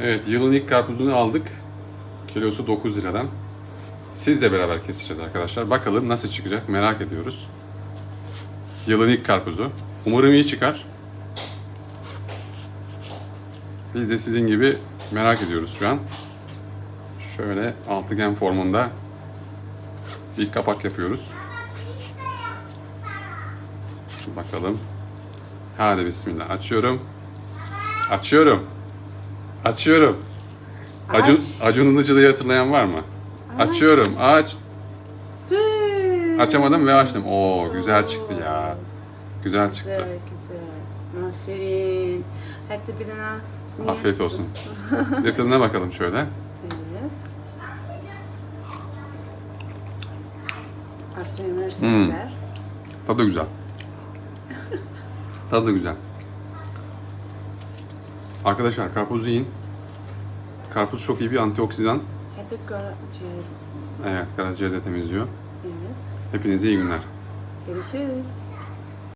Evet, yılın ilk karpuzunu aldık. Kilosu 9 liradan. Sizle beraber keseceğiz arkadaşlar. Bakalım nasıl çıkacak merak ediyoruz. Yılın ilk karpuzu. Umarım iyi çıkar. Biz de sizin gibi merak ediyoruz şu an. Şöyle altıgen formunda bir kapak yapıyoruz. Bakalım. Hadi bismillah. Açıyorum. Açıyorum. Açıyorum. Acun, Aç. Acun Ilıcalı'yı hatırlayan var mı? Açıyorum. Aç. Açamadım ve açtım. Oo güzel çıktı ya. Güzel çıktı. Güzel güzel. Aferin. Hatta bir tane niye- Afiyet olsun. Bir de tadına bakalım şöyle. Evet. Aslanlar sesler. Tadı güzel. Tadı güzel. Arkadaşlar karpuzu yiyin. Karpuz çok iyi bir antioksidan. Hatta. Evet, karaciğeri de temizliyor. Evet. Hepinize iyi günler. Görüşürüz.